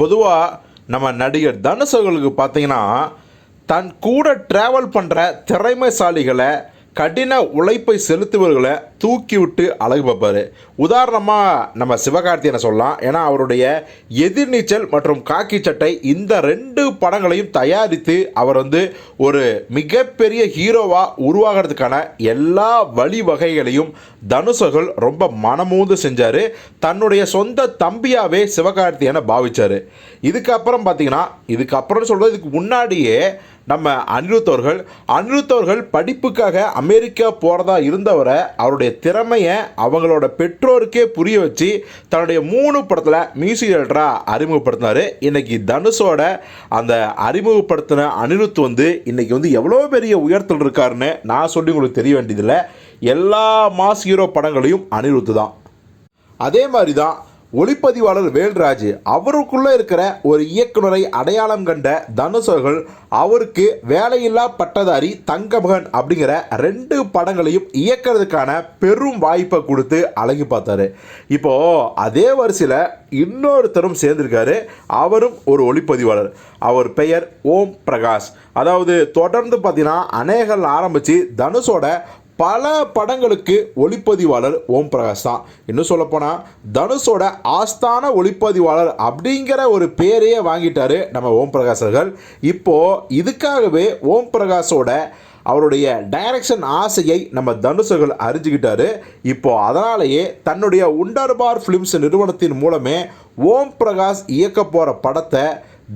பொதுவாக நம்ம நடிகர் தனுஷ் அவர்களுக்கு பார்த்தீங்கன்னா தன் கூட ட்ராவல் பண்ணுற திறமைசாலிகளை கடின உழைப்பை செலுத்துபவர்களை தூக்கி விட்டு அழகு பார்ப்பார். உதாரணமாக நம்ம சிவகார்த்தியனை சொல்லலாம். ஏன்னா அவருடைய எதிர்நீச்சல் மற்றும் காக்கி சட்டை இந்த ரெண்டு படங்களையும் தயாரித்து அவர் வந்து ஒரு மிகப்பெரிய ஹீரோவாக உருவாகிறதுக்கான எல்லா வழிவகைகளையும் தனுஷர்கள் ரொம்ப மனமூந்து செஞ்சார். தன்னுடைய சொந்த தம்பியாகவே சிவகார்த்தியனை பாவிச்சார். இதுக்கப்புறம் பார்த்தீங்கன்னா இதுக்கப்புறம் சொல்கிறது இதுக்கு முன்னாடியே நம்ம அனிருத் அவர்கள் அனிருத் அவர்கள் படிப்புக்காக அமெரிக்கா போகிறதா இருந்தவரை அவருடைய திறமையை அவங்களோட பெற்றோருக்கே புரிய வச்சு தன்னுடைய மூணு படத்தில் மியூசிக் டைரக்டராக அறிமுகப்படுத்தினார். இன்னைக்கு தனுஷோட அந்த அறிமுகப்படுத்தின அனிருத் வந்து இன்னைக்கு வந்து எவ்வளோ பெரிய உயர்த்தல் இருக்காருன்னு நான் சொல்லி உங்களுக்கு தெரிய வேண்டியதில்லை. எல்லா மாஸ் ஹீரோ படங்களையும் அனிருத்து தான். அதே மாதிரி தான் ஒளிப்பதிவாளர் வேல்ராஜ் அவருக்குள்ளே இருக்கிற ஒரு இயக்குனரை அடையாளம் கண்ட தனுஷ் அவர்கள் அவருக்கு வேலையில்லா பட்டதாரி தங்கமகன் அப்படிங்கிற ரெண்டு படங்களையும் இயக்கிறதுக்கான பெரும் வாய்ப்பை கொடுத்து அழகி பார்த்தாரு. இப்போ அதே வரிசையில் இன்னொருத்தரும் சேர்ந்திருக்காரு. அவரும் ஒரு ஒளிப்பதிவாளர். அவர் பெயர் ஓம் பிரகாஷ். அதாவது தொடர்ந்து பார்த்தீங்கன்னா அநேகல் ஆரம்பித்து தனுஷோட பல படங்களுக்கு ஒளிப்பதிவாளர் ஓம் பிரகாஷ் தான். இன்னும் சொல்லப்போனால் தனுஷோட ஆஸ்தான ஒளிப்பதிவாளர் அப்படிங்கிற ஒரு பேரையே வாங்கிட்டாரு நம்ம ஓம் பிரகாஷ் அவர்கள். இப்போது இதுக்காகவே ஓம் பிரகாஷோட அவருடைய டைரக்ஷன் ஆசையை நம்ம தனுஷர்கள் அறிஞ்சுக்கிட்டாரு. இப்போ அதனாலேயே தன்னுடைய உண்டர்பார் ஃபிலிம்ஸ் நிறுவனத்தின் மூலமே ஓம் பிரகாஷ் இயக்க போகிற படத்தை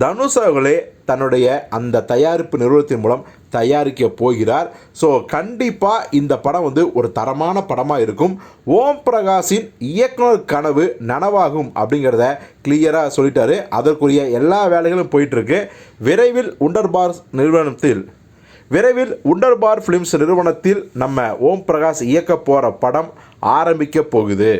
தனுஷ் அவர்களே தன்னுடைய அந்த தயாரிப்பு நிறுவனத்தின் மூலம் தயாரிக்க போகிறார். ஸோ கண்டிப்பாக இந்த படம் வந்து ஒரு தரமான படமாக இருக்கும். ஓம் பிரகாஷின் இயக்குனர் கனவு நனவாகும் அப்படிங்கிறத கிளியராக சொல்லிட்டாரு. அதற்குரிய எல்லா வேலைகளும் போயிட்டுருக்கு. விரைவில் உண்டர்பார் நிறுவனத்தில் விரைவில் உண்டர்பார் ஃபிலிம்ஸ் நிறுவனத்தில் நம்ம ஓம் பிரகாஷ் இயக்க போகிற படம் ஆரம்பிக்க போகுது.